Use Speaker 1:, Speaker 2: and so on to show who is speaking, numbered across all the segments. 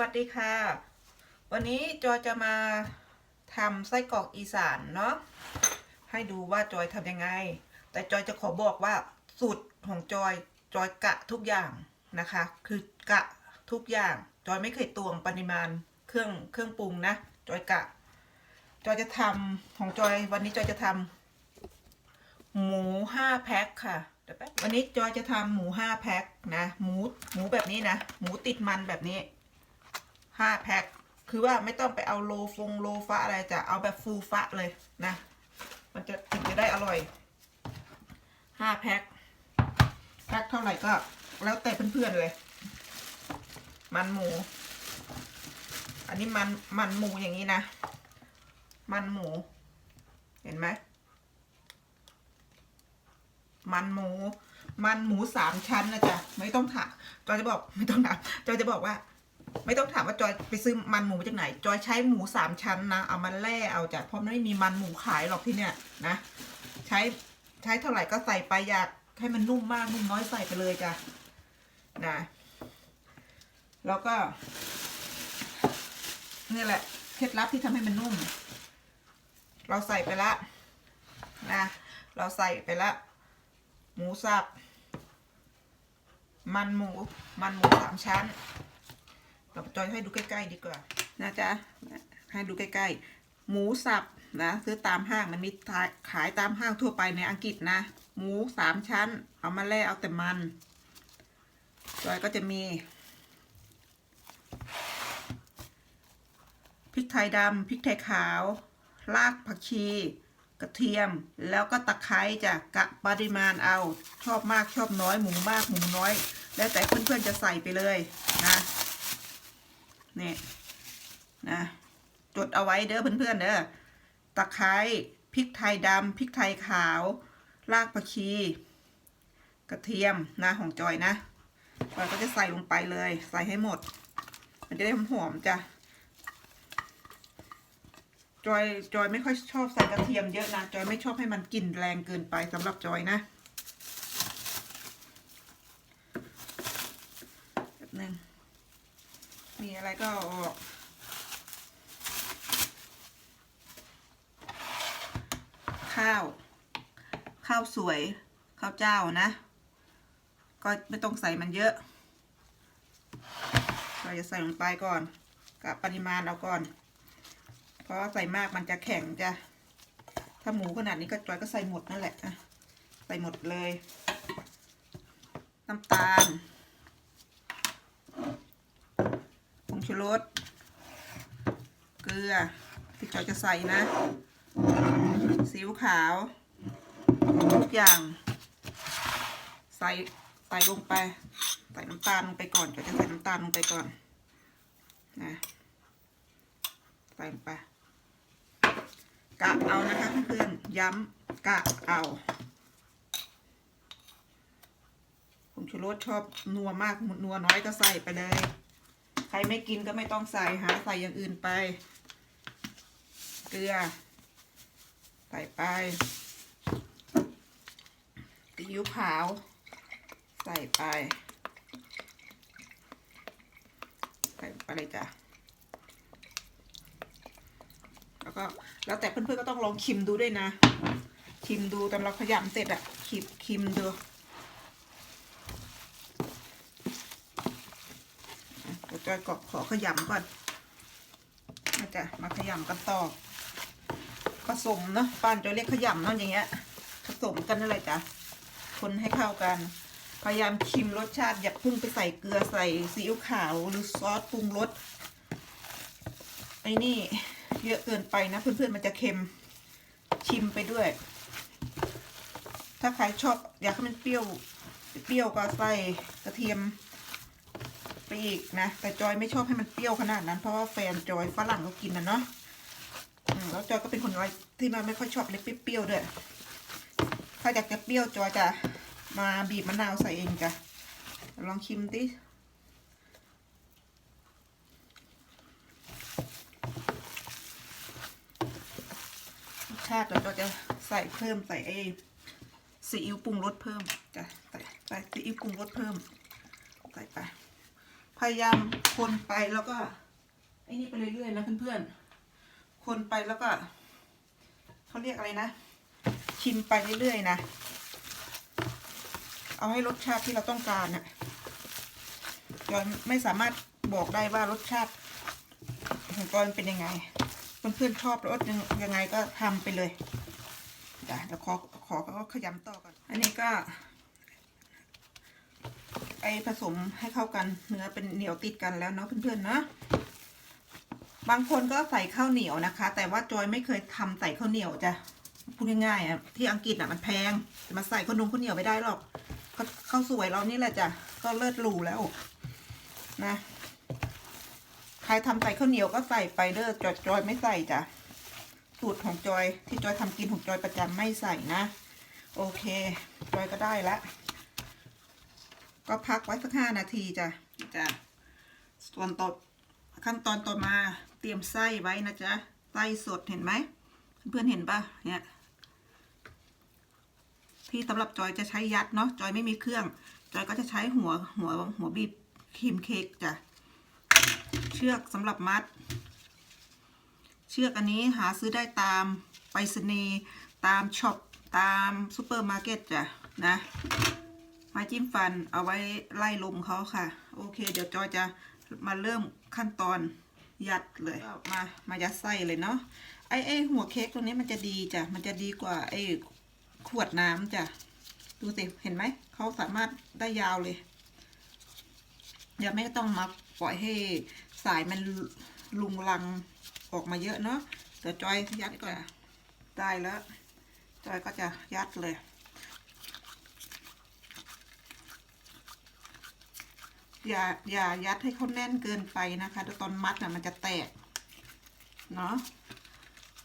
Speaker 1: วัสดีค่ะ วันนี้จอยจะมาทำไส้กรอกอีสานเนาะให้ดูว่าจอยทำยังไง แต่จอยจะขอบอกว่าสูตรของจอยจอยกะทุกอย่างนะคะ คือกะทุกอย่าง จอยไม่เคยตวงปริมาณเครื่องเครื่องปรุงนะ จอยกะ จอยจะทำของจอยวันนี้จอยจะทำหมูห้าแพ็คค่ะวันนี้จอยจะทำหมูห้าแพ็คนะ หมูหมูแบบนี้นะ หมูติดมันแบบนี้ ห้าแพ็คคือว่าไม่ต้องไปเอาโลฟงโลฟะอะไรจะเอาแบบฟูฟะเลยนะ มันจะถึงจะได้อร่อยห้าแพ็คแพ็คเท่าไหร่ก็แล้วแต่เพื่อนๆเลย มันหมู อันนี้มันมันหมูอย่างนี้นะ มันหมู เห็นไหมมันหมู มันหมูสามชั้นนะจ๊ะไม่ต้องถามจอจะบอกไม่ต้องถามจอจะบอกว่า ไม่ต้องถามว่าจอยไปซื้อมันหมูมาจากไหน จอยใช้หมูสามชั้นนะ เอามาแล่เอาจ้ะเพราะไม่มีมันหมูขายหรอกที่เนี่ยนะ ใช้ใช้เท่าไหร่ก็ใส่ไปอยากให้มันนุ่มมากนุ่มน้อยใส่ไปเลยจ้ะนะ แล้วก็นี่แหละเคล็ดลับที่ทำให้มันนุ่ม เราใส่ไปละนะ เราใส่ไปละ หมูสับ มันหมู มันหมูสามชั้น เราจอยให้ดูใกล้ๆดีกว่านะจ๊ะให้ดูใกล้ๆ หมูสับนะซื้อตามห้างมันมีขายตามห้างทั่วไปในอังกฤษนะ หมูสามชั้น เอามาแล่เอาแต่มันจอยก็จะมีพริกไทยดำพริกไทยขาว รากผักชี กระเทียม แล้วก็ตะไคร้จ้ะกะปริมาณเอาชอบมากชอบน้อยหมูมากหมูน้อย แล้วแต่เพื่อนๆจะใส่ไปเลยนะ นี่นะจดเอาไว้เด้อเพื่อนๆเด้อตะไคร้พริกไทยดำพริกไทยขาว รากผักชี กระเทียมนะของจอยนะเราก็จะใส่ลงไปเลย ใส่ให้หมด มันจะได้หอมๆจ้ะจอยจอยไม่ค่อยชอบใส่กระเทียมเยอะนะจอยไม่ชอบให้มันกลิ่นแรงเกินไปสำหรับจอยนะแบบนึง มีอะไรก็ออก ข้าว ข้าวสวย ข้าวเจ้านะ ก็ไม่ต้องใส่มันเยอะ เราจะใส่ลงไปก่อน กับปริมาณเอาก่อน เพราะใส่มากมันจะแข็งจะ ถ้าหมูขนาดนี้ก็จอยก็ใส่หมดนั่นแหละใส่หมดเลย น้ำตาล ผง ชูรส เกลือที่จอยจะใส่นะซีอิ๊วขาว ทุกอย่าง ใส่ใส่ลงไป ใส่น้ำตาลลงไปก่อนจอยจะใส่น้ำตาลลงไปก่อนนะใส่ลงไปกะเอานะคะเพื่อนๆย้ำกะเอาผงชูรสชอบนัวมากนัวน้อยก็ใส่ไปเลย รไม่กินก็ไม่ต้องใส่หาใส่อย่างอื่นไป เกลือ ใส่ไปซีอิ๊วขาว ใส่ไป ใส่ไปเลยจ้ะแล้วก็แล้วแต่เพื่อนๆก็ต้องลองชิมดูด้วยนะ ชิมดูตอนเราขยำเสร็จอะชิมชิมดูเดี๋ยวจอย ก็ขอขยำก่อนนะจ๊ะมาขยำกันต่อผสมเนาะป้านจอยเรียกขยำเนาะอย่างเงี้ย ผสมกันนั่นแหละจ้ะคนให้เข้ากัน พยายามชิมรสชาติอย่าพิ่งไปใส่เกลือใส่ซีอิ๊วขาวหรือซอสปรุงรสไอ้นี่ เยอะเกินไปนะเพื่อนๆมันจะเค็มชิมไปด้วย ถ้าใครชอบอยากให้มันเปรี้ยว เปรี้ยวก็ใส่กระเทียม อีกนะ แต่จอยไม่ชอบให้มันเปรี้ยวขนาดนั้น เพราะว่าแฟนจอยฝรั่งเขากินนะเนาะแล้วจอยก็เป็นคนน้อยที่มันไม่ค่อยชอบเล็กเปรี้ยวๆด้วย ถ้าอยากจะเปรี้ยวจอยจะมาบีบมะนาวใส่เองจ้ะ ลองชิมดิชาติเราจะใส่เพิ่มใส่ไอซีอิ๊วปรุงรสเพิ่มจ้ะใส่ใส่ซีอิ๊วปรุงรสเพิ่มใส่ไป พยายามคนไปแล้วก็ไอ้นี่ไปเรื่อยๆนะเพื่อนๆ คนไปแล้วก็เขาเรียกอะไรนะ ชิมไปเรื่อยๆนะ เอาให้รสชาติที่เราต้องการน่ะจอยไม่สามารถบอกได้ว่ารสชาติของจอยมันเป็นยังไง เพื่อนๆชอบรสยังไงก็ทำไปเลยเดี๋ยวเดี๋ยวขอขอก็ขยำต่อก่อนอันนี้ก็ ไปผสมให้เข้ากันเนื้อเป็นเหนียวติดกันแล้วเนาะเพื่อนๆนะบางคนก็ใส่ข้าวเหนียวนะคะ แต่ว่าจอยไม่เคยทำใส่ข้าวเหนียวจ้ะพูดง่ายๆอะที่อังกฤษอะมันแพงจะมาใส่ข้าวนมข้าวเหนียวไม่ได้หรอกข้าวสวยเรานี่แหละจ้ะก็เลิศหรูแล้วนะใครทำใส่ข้าวเหนียวก็ใส่ไปเด้อจอยจอยไม่ใส่จ้ะสูตรของจอยที่จอยทำกินของจอยประจำไม่ใส่นะ โอเค จอยก็ได้แล้ว ก็พักไว้สักห้านาทีจ้ะจ้ะส่วนต่อขั้นตอนต่อมาเตรียมไส้ไว้นะจ๊ะไส้สดเห็นไหมเพื่อนๆเห็นปะเนี่ยที่สำหรับจอยจะใช้ยัดเนาะจอยไม่มีเครื่อง จอยก็จะใช้หัวหัวหัวบีบครีมเค้กจ้ะเชือกสำหรับมัด เชือกอันนี้หาซื้อได้ตามไปรษณีย์ตามช็อปตามซูเปอร์มาร์เก็ตจ้ะนะ ไม้จิ้มฟันเอาไว้ไล่ลมเขาค่ะ โอเค เดี๋ยวจอยจะมาเริ่มขั้นตอนยัดเลยก็มามายัดไส้เลยเนาะไอ้ไอ้หัวเค้กตรงนี้มันจะดีจ้ะมันจะดีกว่าไอ้ขวดน้ำจ้ะดูสิเห็นไหมเขาสามารถได้ยาวเลยอย่าไม่ต้องมาปล่อยให้สายมันลุงลังออกมาเยอะเนาะเดี๋ยวจอยยัดก่อนได้แล้วจอยก็จะยัดเลย อย่าอย่ายัดให้เขาแน่นเกินไปนะคะตอนมัดน่ะมันจะแตกเนาะ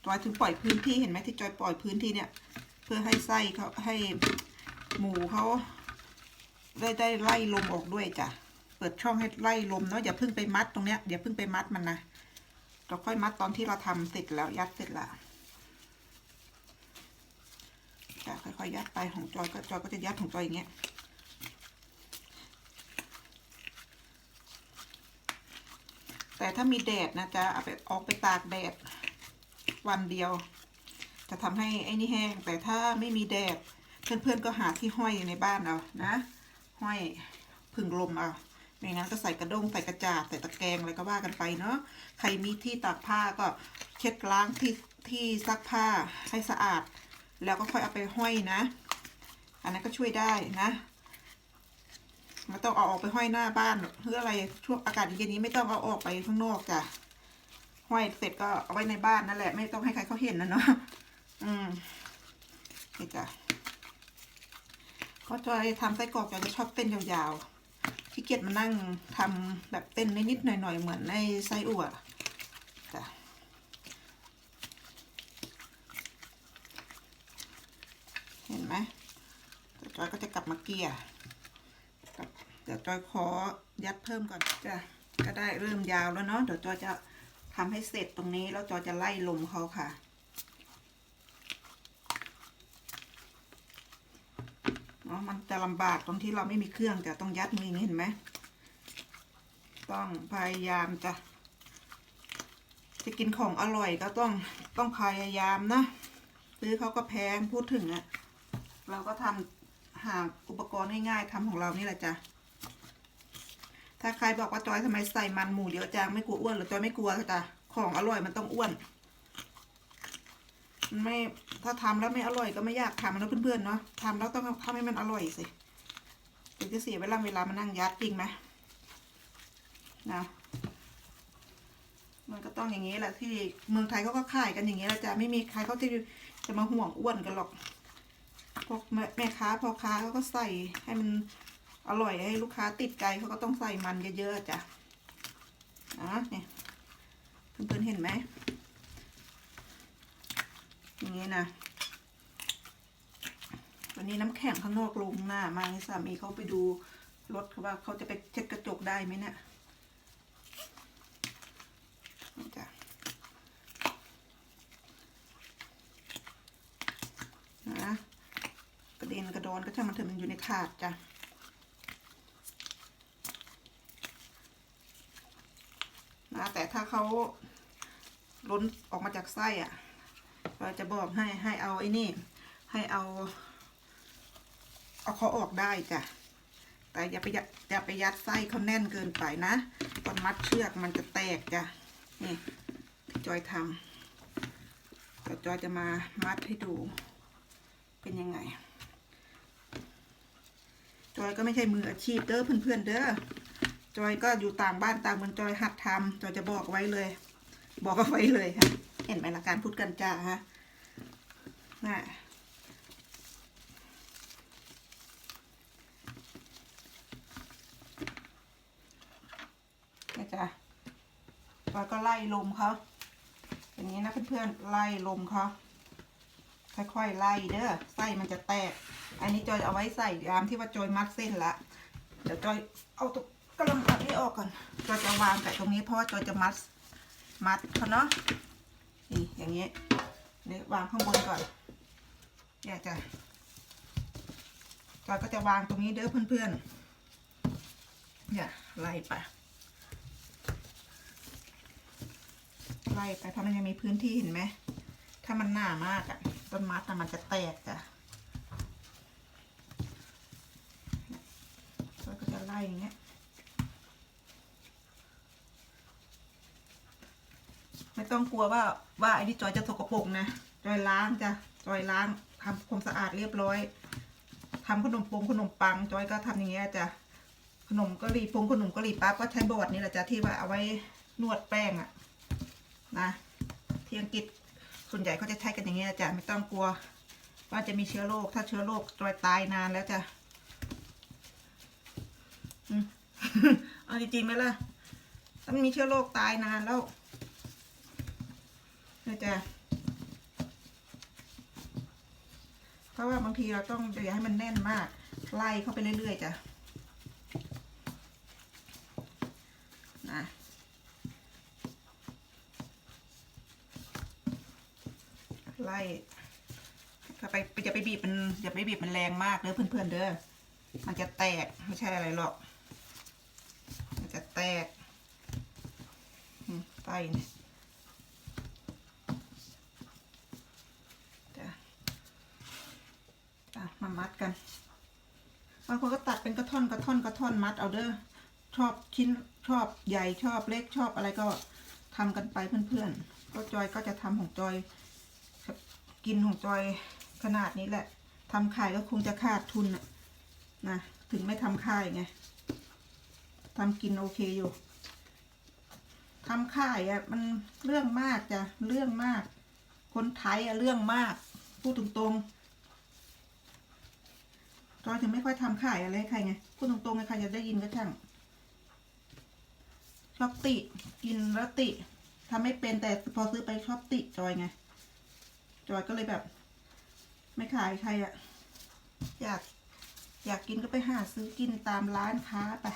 Speaker 1: จอยถึงปล่อยพื้นที่เห็นไหมที่จอยปล่อยพื้นที่เนี่ย เพื่อให้ไส้เขาให้หมูเขาได้ได้ไล่ลมออกด้วยจ้ะเปิดช่องให้ไล่ลมเนาะอย่าเพิ่งไปมัดตรงเนี้ยอย่าเพิ่งไปมัดมันนะเราค่อยมัดตอนที่เราทำเสร็จแล้วยัดเสร็จแล้วจะค่อยๆยัดไปของจอยก็จอยก็จะยัดของจอยอย่างเงี้ย แต่ถ้ามีแดดนะจ๊ะเอาไปออกไปตากแดดวันเดียว จะทำให้ไอ้นี่แห้ง แต่ถ้าไม่มีแดด เพื่อนๆก็หาที่ห้อยในบ้านเอานะ ห้อยพึ่งลมเอาไม่งั้นก็ใส่กระด้งใส่กระจาดใส่ตะแกรงอะไรก็ว่ากันไปเนาะใครมีที่ตากผ้าก็เช็ดล้างที่ที่ซักผ้าให้สะอาด แล้วก็ค่อยเอาไปห้อยนะ อันนั้นก็ช่วยได้นะ ไม่ต้องเอาออกไปห้อยหน้าบ้านเพื่ออะไรช่วงอากาศเย็นนี้ไม่ต้องเอาออกไปข้างนอกจ้ะห้อยเสร็จก็เอาไว้ในบ้านนั่นแหละ ไม่ต้องให้ใครเขาเห็นนะเนาะอืมนี่จ้ะก็จอยทำไส้กรอกจอยจะชอบเต้นยาวๆขี้เกียจมานั่งทำแบบเต้นนิดๆหน่อยๆเหมือนในไส้อั่วจ้ะเห็นไหมจอยก็จะกลับมาเกลี่ย ดี๋ยวจอยขอยัดเพิ่มก่อนจ้ะก็ได้เริ่มยาวแล้วเนาะเดี๋ยวจอยจะทำให้เสร็จตรงนี้แล้วจอยจะไล่ลมเขาค่ะ เนาะมันจะลำบากตรงที่เราไม่มีเครื่องจะต้องยัดมืออย่างนี้เห็นไหมต้องพยายามจะจะกินของอร่อยก็ต้องต้องพยายามนะซื้อเขาก็แพงพูดถึงอะเราก็ทำหาอุปกรณ์ง่ายๆทำของเรานี่แหละจ้ะ ถ้าใครบอกว่าจอยทำไมใส่มันหมูเยอะจังไม่กลัวอ้วนหรือจอยไม่กลัวค่ะจ้ะของอร่อยมันต้องอ้วนมันไม่ถ้าทำแล้วไม่อร่อยก็ไม่อยากทำนะเพื่อนๆเนาะทำแล้วต้องทำให้มันอร่อยสิถึงจะเสียเวลาเวลามานั่งยัดจริงไหมนะมันก็ต้องอย่างนี้แหละที่เมืองไทยเขาก็ขายกันอย่างนี้แหละจ้ะไม่มีใครเขาจะจะมาห่วงอ้วนกันหรอกพวกแม่ค้าพ่อค้าเขาก็ใส่ให้มัน อร่อยให้ลูกค้าติดใจเขาก็ต้องใส่มันเยอะๆจ้ะนะเนี่ยเพื่อนๆเห็นไหมอย่างนี้นะวันนี้น้ำแข็งข้างนอกลงหน้ามาให้สามีเขาไปดูรถเขาว่าเขาจะไปเช็ดกระจกได้ไหมเนี่ยจ้ะนะกระเด็นกระดอนก็ช่างมันเถอะมันอยู่ในถาดจ้ะ นะแต่ ถ้าเขาล้นออกมาจากไส้อะเราจะบอกให้ให้เอาไอ้นี่ ให้เอา เอาเขาออกได้จ้ะแต่อย่าไปยัดอย่าไปยัดไส้เขาแน่นเกินไปนะตอนมัดเชือกมันจะแตกจ้ะนี่จอยทำเดี๋ยวจอยจะมามัดให้ดู เป็นยังไง จอยก็ไม่ใช่มืออาชีพเด้อเพื่อนๆเด้อ จอยก็อยู่ต่างบ้านต่างเมืองจอยหัดทำจอยจะบอกไว้เลย บอกเอาไว้เลยค่ะเห็นไหมละการพูดกันจ้าฮะน่ะนี่จ้ะจอยก็ไล่ลมเขาอย่างนี้นะเพื่อนๆไล่ลมเขาค่อยๆไล่เด้อไส้มันจะแตก อันนี้จอยเอาไว้ใส่ยามที่ว่าจอยมัดเส้นละเดี๋ยวจอยเอาตัว กระลำอัดนี้ออกก่อนจอยจะวางแต่ตรงนี้เพราะว่าจอยจะมัด มัดเขาเนาะนี่อย่างนี้เดี๋ยววางข้างบนก่อนเนี่ยจะจอยก็จะวางตรงนี้เด้อเพื่อนๆเนี่ยไล่ไปไล่ไปเพราะมันยังมีพื้นที่เห็นไหมถ้ามันหนามากอะต้นมัดอะมันจะแตกจ้ะเราก็จะไล่อย่างเงี้ย ไม่ ต้องกลัวว่าว่าไอ้ที่จอยจะสกปรกนะจอยล้างจ้ะจอยล้างทำความสะอาดเรียบร้อยทำขนมปงขนมปัง จอยก็ทำอย่างเงี้ยจ้ะขนมกะหรี่ปงขนมกะหรี่ปั๊บก็ใช้บอร์ดนี่แหละจ้ะที่ว่าเอาไว้นวดแป้งอะนะที่อังกฤษส่วนใหญ่เขาจะใช้กันอย่างเงี้ยจ้ะไม่ต้องกลัว ว่าจะมีเชื้อโรคถ้าเชื้อโรคจอยตายนานแล้วจ้ะอืมเอาจริงๆไหมล่ะถ้ามีเชื้อโรคตายนานแล้ว นะจ๊ะเพราะว่าบางทีเราต้องอย่าให้มันแน่นมาก ไล่เข้าไปเรื่อยๆจ้ะนะไล่ถ้าไปไปจะไปบีบมันอย่าไปบีบมันแรงมากเด้อเพื่อนๆเด้อมันจะแตกไม่ใช่อะไรหรอก มันจะแตกไส้เนี่ยจ้ะอะมามัดกัน บางคนก็ตัดเป็นกระท่อนกระท่อนกระท่อน มัดเอาเด้อชอบชิ้นชอบใหญ่ชอบเล็กชอบอะไรก็ทำกันไปเพื่อนๆก็จอยก็จะทำของจอย กินของจอยขนาดนี้แหละทำขายก็คงจะขาดทุนน่ะนะถึงไม่ทำค่ายไงทำกินโอเคอยู่ทำค่ายอะ่ะมันเรื่องมากจ้ะเรื่องมาก คนไทยอะ่ะเรื่องมาก พูดตรงๆ อยถึงไม่ค่อยทำค่ายอะไรให้ใครไงพูดตรงๆไงใครจะได้ยินก็ช่างชอบติ กินแล้วติทำไม่เป็นแต่พอซื้อไปชอบติจอยไง จอยก็เลยแบบ ไม่ขายใครอะอยาก อยากกินก็ไปหาซื้อกินตามร้านค้าไป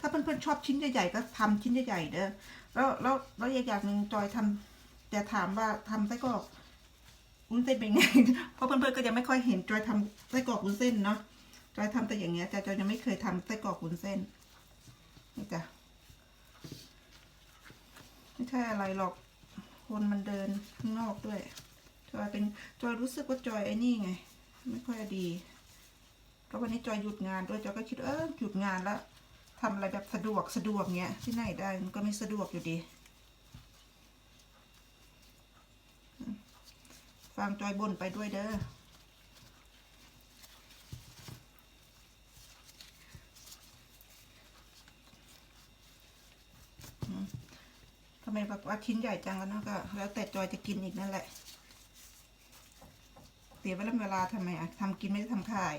Speaker 1: ถ้าเพื่อนๆชอบชิ้นใหญ่ๆก็ทำชิ้นใหญ่ๆเด้อแล้วแล้วแล้วอีกอย่างหนึ่งจอยทำจะถามว่าทำไส้กรอก วุ้นเส้นเป็นไง เพราะเพื่อนๆก็ยังไม่ค่อยเห็นจอยทำไส้กรอกวุ้นเส้นเนาะจอยทำแต่อย่างเงี้ยแต่จอยยังไม่เคยทำไส้กรอกวุ้นเส้นนี่จ้ะไม่ใช่อะไรหรอกคนมันเดินข้างนอกด้วยจอยเป็นจอยรู้สึกว่าจอยไอ้นี่ไง ไม่ค่อยดีก็วันนี้จอยหยุดงานด้วยจอยก็คิดเออหยุดงานแล้วทำอะไรแบบสะดวกสะดวกเงี้ยที่ไหนได้มันก็ไม่สะดวกอยู่ดี ฟังจอยบนไปด้วยเด้ออืมทำไมแบบว่าชิ้นใหญ่จังแล้วนะก็แล้วแต่จอยจะกินอีกนั่นแหละเสียเวลาเวลาทำไมอะทำกินไม่ได้ทำขาย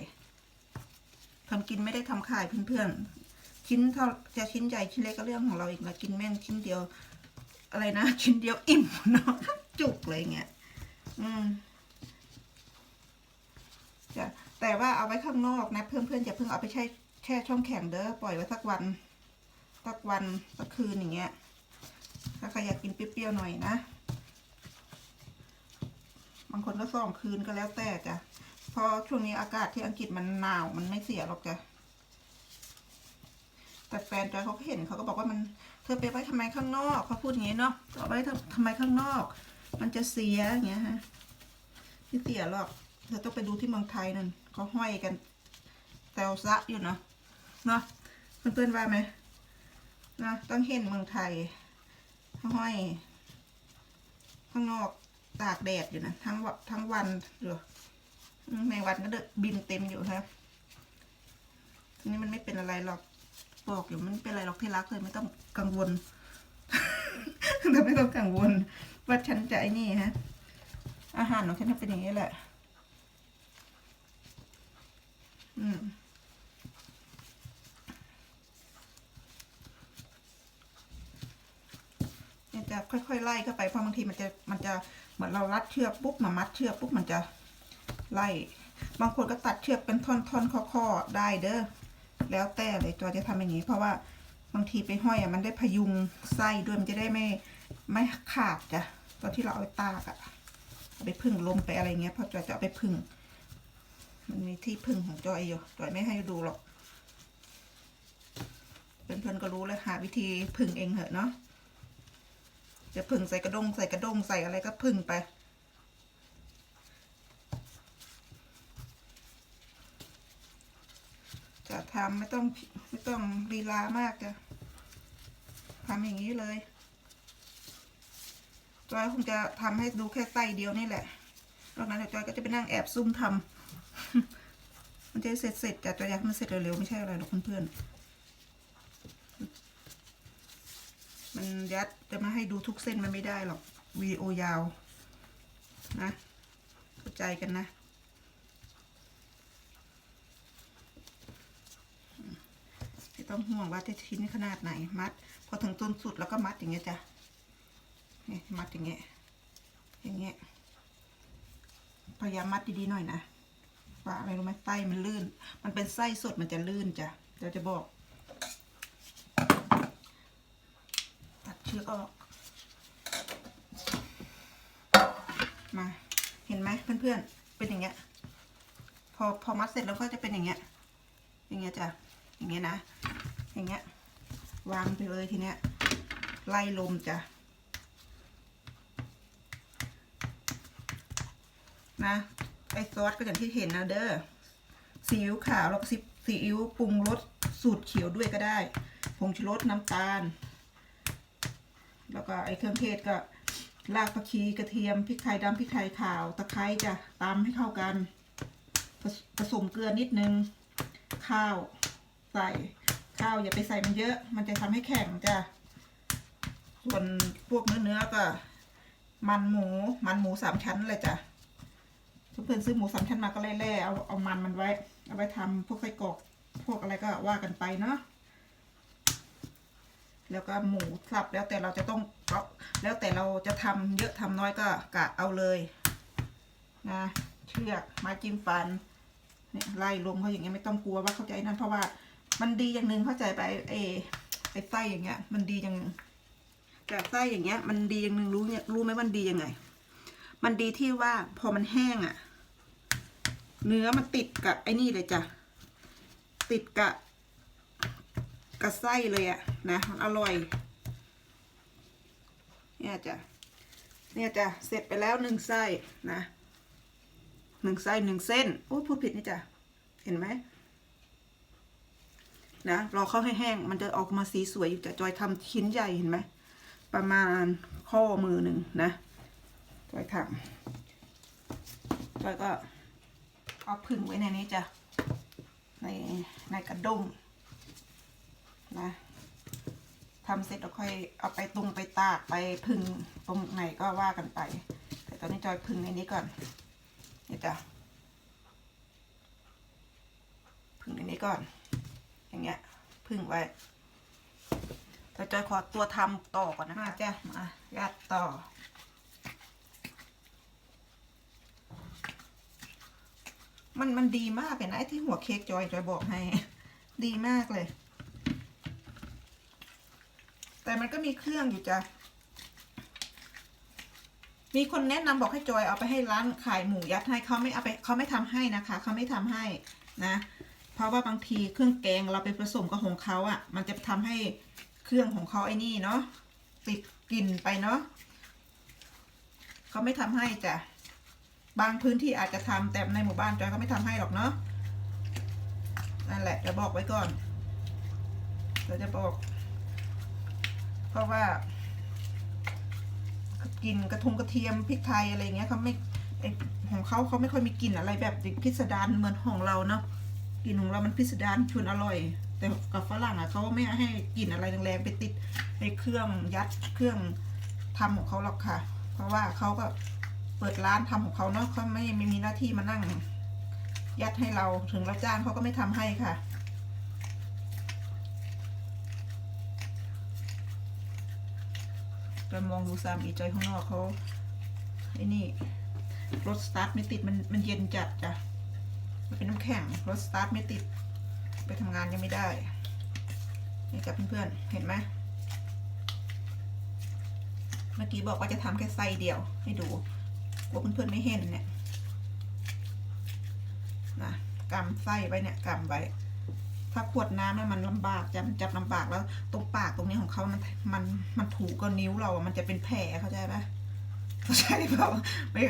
Speaker 1: ทำกินไม่ได้ทำขายเพื่อนๆ ชิ้นเท่าจะชิ้นใหญ่ชิ้นเล็กก็เรื่องของเราอีกนะกินแม่งชิ้นเดียว อะไรนะ ชิ้นเดียวอิ่มเนาะจุกเลยเงี้ย อืมจะแต่ว่าเอาไว้ข้างนอกนะเพื่อนๆอย่าเพิ่งเอาไปแช่แช่ช่องแข็งเด้อปล่อยไว้สักวันสักวันสักคืนอย่างเงี้ย ถ้าใครอยากกินเปรี้ยวๆหน่อยนะ บางคนก็สองคืนก็แล้วแต่จ้ะพราะช่วงนี้อากาศที่อังกฤษมันหนาวมันไม่เสียหรอกจ้ะแต่แฟนจอยเขาก็เห็นเขาก็บอกว่ามัน เธอไปไว้ทำไมข้างนอกเขาพูดอย่างนี้เนาะเอาไว้ทำทำไมข้างนอก มันจะเสียอย่างเงี้ยฮะไม่เสียหรอก เธอต้องไปดูที่เมืองไทยนั่นเขาห้อยกันแตวซะอยู่เนาะเนาะเพื่อนๆว่าไหมนะต้องเห็นเมืองไทยเขาห้อยข้างนอกตากแดดอยู่นะทั้งวันทั้งวันอยู่อืมแมงวันก็เดนบินเต็มอยู่ครับทีนี้มันไม่เป็นอะไรหรอกบอกอยู่มันไม่เป็นอะไรหรอกที่รักเลยไม่ต้องกังวลเธอไม่ต้องกังวล ว่าฉันจะไอ้นี่ฮะ อาหารของฉันจะเป็นอย่างนี้แหละ อืมเนี่จะค่อยๆไล่เข้าไปเพราะบางทีมันจะมันจะเหมือนเรารัดเชือกปุ๊บมามัดเชือกปุ๊บมันจะไล่ บางคนก็ตัดเชือกเป็นท่อนๆข้อๆได้เด้อแล้วแต่เลยจอยจะทำอย่างนี้ เพราะว่าบางทีไปห้อยอะมันได้พยุงไส้ด้วยมันจะได้ไม่ ไม่ขาดจ้ะตอนที่เราเอาไปตากอะเอาไปพึ่งลมไปอะไรเงี้ยพราะจอยจะเอาไปพึ่ง มันมีที่พึ่งของจอยอยู่จอยไม่ให้ดูหรอกเพื่อนๆก็รู้แล้วหาวิธีพึ่งเองเถอะเนาะจะพึ่งใส่กระดงใส่กระดงใส่อะไรก็พึ่งไปจะทำไม่ต้องไม่ต้องลีลามากจ้ะทำอย่างนี้เลย จอยคงจะทำให้ดูแค่ไส้เดียวนี่แหละนอกนั้นเดี๋ยวจอยก็จะไปนั่งแอบซุ่มทำมันจะเสร็จเสร็จจ้ะจอยอยากมันเสร็จเร็วๆไม่ใช่อะไรหรอกเพื่อนๆ มันยัดจะมาให้ดูทุกเส้นมันไม่ได้หรอกวีดีโอยาวนะเข้าใจกันนะไม่ต้องห่วงว่าจะชิ้นขนาดไหนมัด พอถึงต้นสุดแล้วก็มัดอย่างเงี้ยจ้ะ นี่มัดอย่างเงี้ย อย่างเงี้ย พยายามมัดดีๆหน่อยนะว่าอะไรรู้ไหมไส้มันลื่น มันเป็นไส้สดมันจะลื่นจ้ะเดี๋ยวจะบอก ตัดเชือกออก มา เห็นไหมเพื่อนๆ เป็นอย่างเงี้ย พอพอมัดเสร็จแล้วก็จะเป็นอย่างเงี้ย อย่างเงี้ยจ้ะ อย่างเงี้ยนะ อย่างเงี้ย วางไปเลยทีเนี้ย ไล่ลมจ้ะ นะไอซอสก็อย่างที่เห็นนะเด้อซีอิ๊วขาวแล้วก็ซีอิ๊วปรุงรสสูตรเขียวด้วยก็ได้ผงชูรสน้ำตาล แล้วก็ไอ้เครื่องเทศก็รากผักชีกระเทียมพริกไทยดำพริกไทยขาวตะไคร้จะตำให้เข้ากันผสผสมเกลือนิดนึง ข้าวใส่ข้าวอย่าไปใส่มันเยอะ มันจะทำให้แข็งจ้ะส่วนพวกเนื้อเนื้อก็ มันหมูมันหมูสามชั้นเลยจ้ะ เพื่อนซื้อหมูสามชั้นมาก็แล่ๆเอาเอามันมันไว้ เอาไว้ทำพวกไส้กรอกพวกอะไรก็ว่ากันไปเนาะแล้วก็หมูสับแล้วแต่เราจะต้องแล้วแต่เราจะทำเยอะทำน้อยก็กะเอาเลยนะเชือกไม้จิ้มฟันเนี่ยไล่ลมเขาอย่างเงี้ยไม่ต้องกลัวว่าเข้าใจนั่นเพราะว่า มันดีอย่างหนึ่งเข้าใจไปไอ้ไอ้ไส้อย่างเงี้ย มันดีอย่างแต่ไส้อย่างเงี้ย มันดีอย่างหนึ่งรู้เนี่ยรู้ไหมมันดียังไง มันดีที่ว่าพอมันแห้งอะ่ะ เนื้อมันติดกับไอ้นี่เลยจ้ะ ติดกับกับไส้เลยอะนะมันอร่อย เนี่ยจ้ะ เนี่ยจ้ะ เสร็จไปแล้วหนึ่งไส้นะหนึ่งไส้หนึ่งเส้นโอ้พูดผิดนี่จ้ะ เห็นไหมนะรอเข้าให้แห้งมันจะออกมาสีสวยอยู่จ้ะจอยทำชิ้นใหญ่เห็นไหมประมาณข้อมือหนึ่งนะจอยทำจอยก็ เอาผึ่งไว้ในนี้จ้ะในในกระด้งนะทำเสร็จแล้วค่อยเอาไปตุงไปตากไปพึ่งตรงไหนก็ว่ากันไป แต่ตอนนี้จอยพึ่งในนี้ก่อนนี่จ้ะพึ่งในนี้ก่อน อย่างเงี้ยพึ่งไว้แต่จอยขอตัวทำต่อก่อนนะคะจ้ะมายัดต่อ มันมันดีมากเลยนะไอ้ที่หัวเค้กจอยจอยบอกให้ ดีมากเลย แต่มันก็มีเครื่องอยู่จ้ะมีคนแนะนำบอกให้จอยเอาไปให้ร้านขายหมูยัดให้เขาไม่เอาไปเขาไม่ทำให้นะคะเขาไม่ทำให้นะ เพราะว่าบางทีเครื่องแกงเราไปผสมกับของเขาอะ มันจะทำให้เครื่องของเขาไอ้นี่เนาะติดกลิ่นไปเนาะเขาไม่ทำให้จ้ะ บางพื้นที่อาจจะทำแต่ในหมู่บ้านจอยก็ไม่ทำให้หรอกเนาะนั่นแหละจะบอกไว้ก่อนเราจะบอก เพราะว่ากลิ่นกระทงกระเทียมพริกไทยอะไรเงี้ยเขาไม่ไอของเขาเขาไม่ค่อยมีกลิ่นอะไรแบบพิสดารเหมือนของเราเนาะกลิ่นของเรามันพิสดารชวนอร่อย แต่กับฝรั่งอะเขาไม่ให้กลิ่นอะไรแรงๆไปติดในเครื่องยัดเครื่องทำของเขาหรอกค่ะ เพราะว่าเขาก็ เปิดร้านทำของเขาเนาะเขาไม่ไม่มีหน้าที่มานั่ง ยัดให้เราถึงเราจ้างเขาก็ไม่ทำให้ค่ะ ไปมองดูซามอีจอยข้างนอกเขาไอ้นี่รถสตาร์ทไม่ติดมันมันเย็นจัดจ้ะมันเป็นน้ำแข็งรถสตาร์ทไม่ติด ไปทำงานยังไม่ได้นี่กับเพื่อนๆเห็นไหมเมื่อกี้บอกว่าจะทำแค่ไส้เดียวให้ดู กลัวเพื่อนๆไม่เห็นเนี่ยนะกำไส้ไว้เนี่ยกำไว้ ถ้าขวดน้ำเนี่ยมันลำบากจะมันจับลำบากแล้ว ตรงปากตรงนี้ของเขามันมันมันถูกกับนิ้วเราอะมันจะเป็นแผลเข้าใจปะเข้าใจเปล่าไม่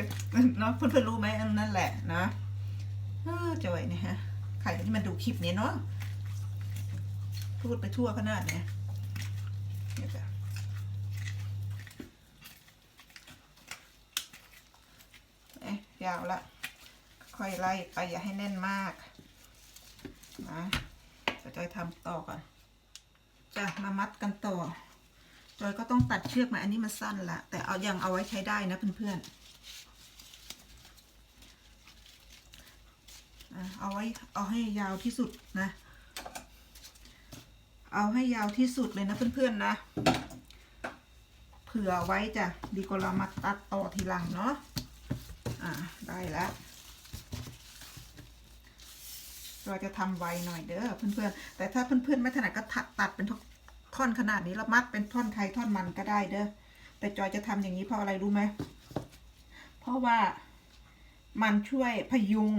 Speaker 1: เนาะเพื่อนๆรู้ไหมนั่นแหละนะเออจอยเนี่ยฮะใครที่มันดูคลิปนี้เนาะพูดไปทั่วขนาดเนี้ยเนี่ยจ้ะเอ๊ะ ยาวละค่อยไล่ไปอย่าให้แน่นมากนะเดี๋ยวจอยทำต่อก่อนจะมามัดกันต่อจอยก็ต้องตัดเชือกมาอันนี้มันสั้นละแต่เอายังเอาไว้ใช้ได้นะเพื่อนๆเอาไว้เอาให้ยาวที่สุดนะ เอาให้ยาวที่สุดเลยนะเพื่อนๆนะ เผื่อไว้จ้ะดีกว่าเรามาตัดต่อทีหลังเนาะ อ่าได้แล้วเราจะทำไวหน่อยเด้อเพื่อนๆ แต่ถ้าเพื่อนๆไม่ถนัดก็ตัดตัดเป็นท่อนขนาดนี้แล้วมัดเป็นท่อนไทยท่อนมันก็ได้เด้อ แต่จอยจะทำอย่างนี้เพราะอะไรรู้ไหม เพราะว่ามันช่วยพยุง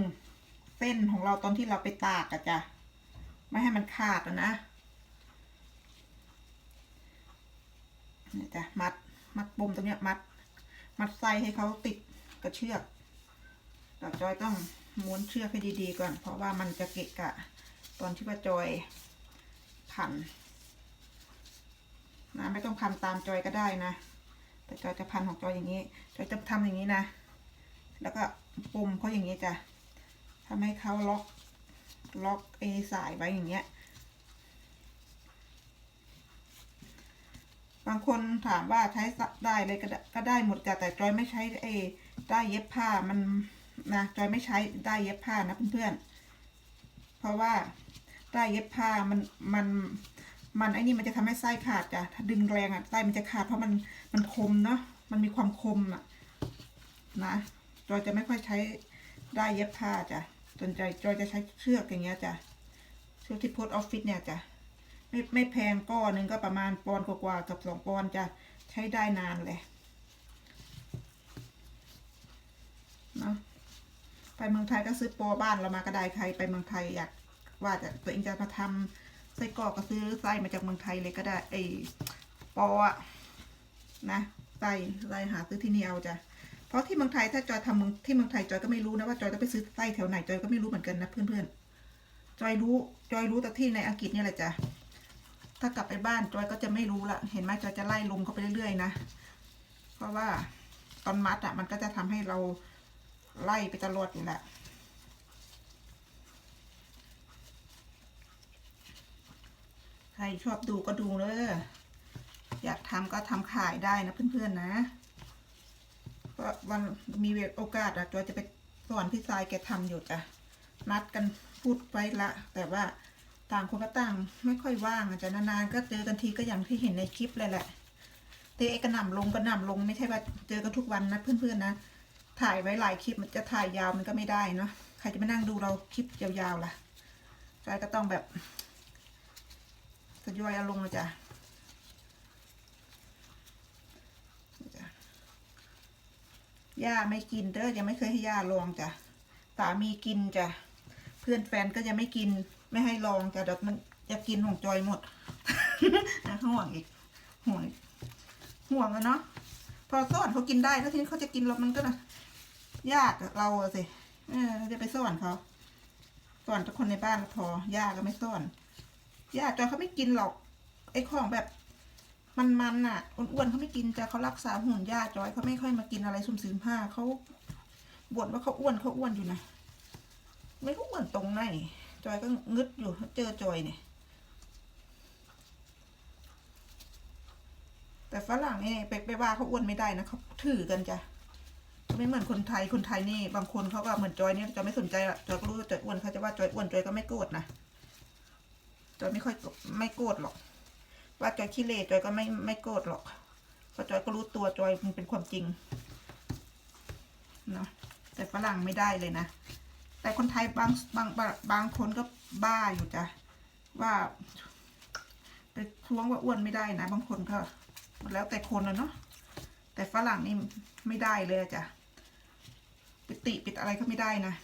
Speaker 1: เส้นของเราตอนที่เราไปตากอะจ้ะ ไม่ให้มันขาดนะเนี่ยจ้ะมัดมัดปมตรงเนี้ยมัด มัดไส้ให้เขาติดกับเชือก แต่จอยต้องม้วนเชือกให้ดีๆก่อน เพราะว่ามันจะเกะกะ ตอนที่ว่าจอยพันนะไม่ต้องพันตามจอยก็ได้นะ แต่จอยจะพันของจอยอย่างนี้ จอยจะทำอย่างนี้นะ แล้วก็ปุ่มเขาอย่างนี้จ้ะทำให้เขาล็อกล็อกเอสายไว้อย่างเงี้ย บางคนถามว่าใช้ได้เลยก็ได้ก็ได้หมดจ้ะแต่จอยไม่ใช้ไอ้ได้เย็บผ้ามัน นะจอยไม่ใช้ได้เย็บผ้านะเพื่อนๆ เพราะว่าได้เย็บผ้ามันมันมันไอ้นี่มันจะทำให้ไส้ขาดจ้ะถ้าดึงแรงอะไส้มันจะขาดเพราะมันมันคมเนาะมันมีความคมอะนะจอยจะไม่ค่อยใช้ได้เย็บผ้าจ้ะจนใจจอยจะใช้เชือกอย่างเงี้ยจ้ะเชือกที่โพสต์ออฟฟิศเนี่ยจ้ะไม่ไม่แพงก้อนหนึ่งก็ประมาณปอนกว่ากับสองปอนจะใช้ได้นานเลยเนาะ ไปเมืองไทยก็ซื้อปอบ้านเรามาก็ได้ใครไปเมืองไทยอยากว่าจะตัวเองจะมาทำไส้กรอกก็ซื้อไส้มาจากเมืองไทยเลยก็ได้ไอปออะนะไส้ไส้หาซื้อที่นี่เอาจ้ะเพราะที่เมืองไทยถ้าจอยทำเมืองที่เมืองไทยจอยก็ไม่รู้นะว่าจอยต้องไปซื้อไส้แถวไหนจอยก็ไม่รู้เหมือนกันนะเพื่อนๆจอยรู้จอยรู้แต่ที่ในอังกฤษนี่แหละจ้ะถ้ากลับไปบ้านจอยก็จะไม่รู้ละเห็นไหมจอยจะไล่ลมเข้าไปเรื่อยๆนะ เพราะว่าตอนมัดอะมันก็จะทำให้เรา ไล่ไปตลอดอยู่แหละใครชอบดูก็ดูเลยอยากทำก็ทำขายได้นะเพื่อนๆนะก็วันมีโอกาสอะจอยจะไปสอนพี่ทรายแกทำอยู่จ้ะนัดกันพูดไว้ละ แต่ว่าต่างคนก็ต่างไม่ค่อยว่างอาจจะนานๆก็เจอกันทีก็อย่างที่เห็นในคลิปเลยแหละเตะกระหน่ำลงกระหน่ำลงไม่ใช่ว่าเจอกันทุกวันนะเพื่อนๆนะ ถ่ายไว้หลายคลิปมันจะถ่ายยาวมันก็ไม่ได้เนาะใครจะมานั่งดูเราคลิปยาวๆล่ะใจก็ต้องแบบทยอยเอาลงเลยจ้ะจ้ะย่าไม่กินเด้อยังไม่เคยให้ย่าลองจ้ะสามีกินจ้ะเพื่อนแฟนก็ยังไม่กินไม่ให้ลองจ้ะเดี๋ยวมันจะกินของจอยหมดห่วงอีกห่วงห่วงอะเนาะพอซ่อนเขากินได้แล้วทีนี้เขาจะกินเรามันก็นะ ยากเราอะสิเออจะไปซ่อนเขาซ่อนทุกคนในบ้านก็พอยากก็ไม่ซ่อนยากจอยเขาไม่กินหรอก ไอ้ของแบบมันๆน่ะอ้วนๆเขาไม่กินจ้ะเขารักษาหุ่นยาจอยเขาไม่ค่อยมากินอะไรสุ่มสี่สุ่มห้าเขาบ่นว่าเขาอ้วนเขาอ้วนอยู่นะไม่รู้อ้วนตรงไหนจอยก็งึดอยู่เจอจอยเนี่ยแต่ฝรั่งนี่ไปไปว่าเขาอ้วนไม่ได้นะเขาถือกันจ้ะ ไม่เหมือนคนไทยคนไทยนี่บางคนเขาก็เหมือนจอยเนี่ยจอยไม่สนใจละจอยก็รู้ว่าจอยอ้วนเขาจะว่าจอยอ้วนจอยก็ไม่โกรธนะจอยไม่ค่อยไม่โกรธหรอก ว่าจอยขี้เละจอยก็ไม่ไม่โกรธหรอกเพราะจอยก็รู้ตัวจอยมันเป็นความจริงเนาะแต่ฝรั่งไม่ได้เลยนะ แต่คนไทยบางบางบางบางคนก็บ้าอยู่จ้ะว่าไปท้วงว่าอ้วนไม่ได้นะ บางคนก็แล้วแต่คนนะเนาะแต่ฝรั่งนี่ไม่ได้เลยจ้ะ ปิติปิดอะไรก็ไม่ได้นะ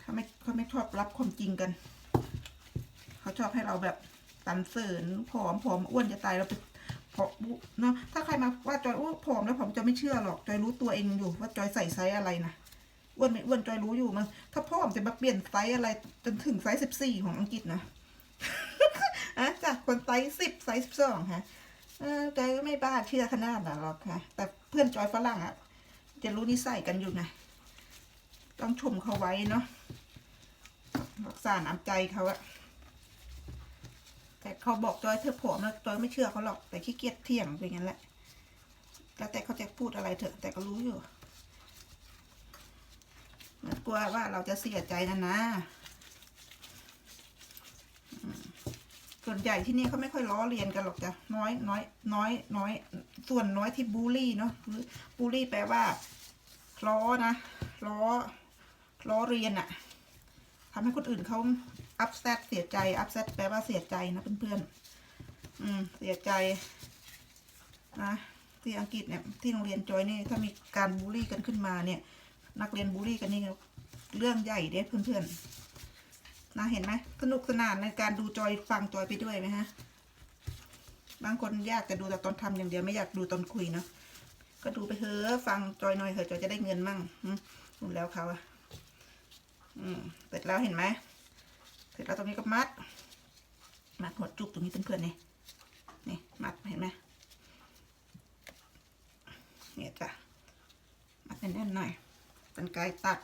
Speaker 1: เขาไม่เขาไม่ชอบรับความจริงกัน เขาชอบให้เราแบบตันเสริญผอมผอมอ้วนจะตายเราไปผอมเนาะถ้าใครมาว่าจอยอ้วนผอมแล้วผมจะไม่เชื่อหรอกจอยรู้ตัวเองอยู่ ว่าจอยใส่ไซส์อะไรนะอ้วนไม่อ้วนจอยรู้อยู่มันถ้าผอมจะมาเปลี่ยนไซส์อะไรจนถึงไซส์สิบสี่ของอังกฤษนะอะจากคนไซส์สิบไซส์สิบสองฮะจอยก็ไม่บ้าเชื่อขนาดนั้นหรอกค่ะ แต่เพื่อนจอยฝรั่งอะ จะรู้นิสัยกันอยู่ไงต้องชมเขาไว้เนาะรักษาน้ำใจเขาอะแต่เขาบอกจอยเธอผอมแล้วจอยไม่เชื่อเขาหรอกแต่ขี้เกียจเถียงไปงั้นแหละ แล้วแต่เขาจะพูดอะไรเถอะ แต่ก็รู้อยู่มันกลัวว่าเราจะเสียใจนะนะอืม ส่วนใหญ่ที่นี่เขาไม่ค่อยล้อเลียนกันหรอกจ้ะน้อยน้อยน้อยน้อย ส่วนน้อยที่บูลลี่เนาะบูลลี่แปลว่าล้อนะล้อล้อเรียนอะทำให้คนอื่นเขาอัพเซตเสียใจอัพเซตแปลว่าเสียใจนะเพื่อนๆอืมเสียใจนะที่อังกฤษเนี่ยที่โรงเรียนจอยนี่ถ้ามีการบูลลี่กันขึ้นมาเนี่ย นักเรียนบูลลี่กันนี่เรื่องใหญ่เด้เพื่อนๆ นะเห็นไหมสนุกสนานในการดูจอยฟังจอยไปด้วยไหมฮะ บางคนอยากจะดูแต่ตอนทำอย่างเดียวไม่อยากดูตอนคุยเนาะก็ดูไปเถอะฟังจอยหน่อยเถอะจอยจะได้เงินมั่งอืมดูแล้วเขาอะอืมเสร็จแล้วเห็นไหมเสร็จแล้วตรงนี้ก็มัด มัดหัวจุกตรงนี้เพื่อนๆนี่นี่มัดเห็นไหมเนี่ยจ้ะมัดแน่นๆหน่อยเป็นไกลตัด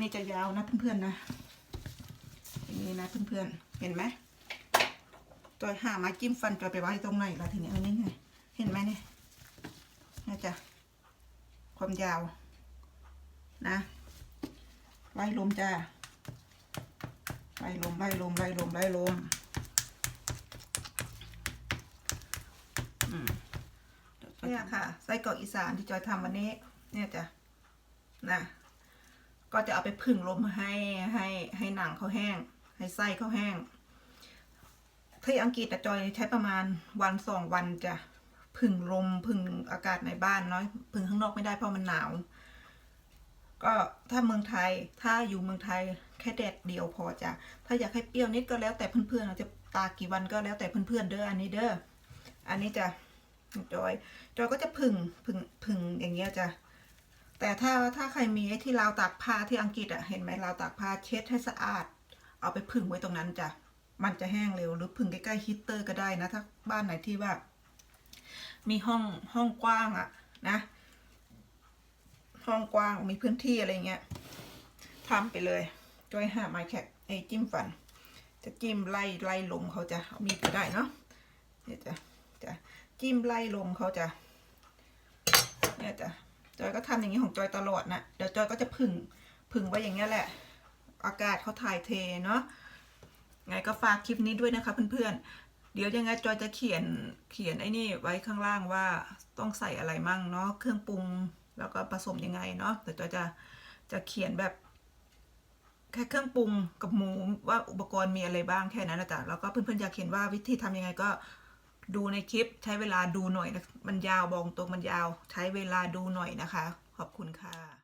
Speaker 1: นี้จะยาวนะเพื่อนๆนะอย่างนี้นะเพื่อนๆเห็นไหมจอยหามาจิ้มฟันจอยไปไว้ตรงไหนล่ะทีนี้อันนี้ไงเห็นไหมเนี่ยนี่จ้ะความยาว นะ ไล่ลมจ้าไล่ลมไล่ลมไล่ลมไล่ลมอืมเนี่ยค่ะไส้กรอกอีสานที่จอยทำวันนี้ เนี่ยจ้ะนะ ก็จะเอาไปผึ่งลมให้ให้ให้หนังเขาแห้ง ให้ไส้เขาแห้งที่อังกฤษแต่จอยใช้ประมาณวันสองวันจะผึ่งลมผึ่งอากาศในบ้านเนาะผึ่งข้างนอกไม่ได้เพราะมันหนาว ก็ถ้าเมืองไทยถ้าอยู่เมืองไทยแค่แดดเดียวพอจ้ะถ้าอยากให้เปรี้ยวนิดก็แล้วแต่เพื่อนๆเราจะตากี่วันก็แล้วแต่เพื่อนๆเด้ออันนี้เด้ออันนี้จะจอยจอยก็จะผึ่งผึ่งผึ่งอย่างเงี้ยจ้ะ แต่ถ้าถ้าใครมีไอ้ที่ราวตากผ้าที่อังกฤษอะเห็นไหมราวตากผ้าเช็ดให้สะอาด เอาไปผึ่งไว้ตรงนั้นจ้ะมันจะแห้งเร็วหรือผึ่งใกล้ๆฮีตเตอร์ก็ได้นะ ถ้าบ้านไหนที่ว่า มีห้องห้องกว้างอะนะ ห้องกว้างมีพื้นที่อะไรเงี้ยทำไปเลยจ้อยหาไม้แขกไอ้จิ้มฟัน จะจิ้มไล่ไล่ลมเขาจะเอามีดก็ได้เนาะเนี่ยจะจะจิ้มไล่ลมเขาจะเนี่ยจะ จอยก็ทำอย่างนี้ของจอยตลอดนะเดี๋ยวจอยก็จะผึ่งผึ่งไว้อย่างเงี้ยแหละ อากาศเขาถ่ายเทเนาะไงก็ฝากคลิปนี้ด้วยนะคะเพื่อนๆ เดี๋ยวยังไงจอยจะเขียนเขียนไอ้นี่ไว้ข้างล่างว่าต้องใส่อะไรมั่งเนาะเครื่องปรุงแล้วก็ผสมยังไงเนาะแต่จอยจะจะเขียนแบบแค่เครื่องปรุงกับหมูว่าอุปกรณ์มีอะไรบ้างแค่นั้นนะจ๊ะแล้วก็เพื่อนๆอยากเห็นว่าวิธีทำยังไงก็ ดูในคลิปใช้เวลาดูหน่อยนะมันยาวบองตรงมันยาว ใช้เวลาดูหน่อยนะคะ ขอบคุณค่ะ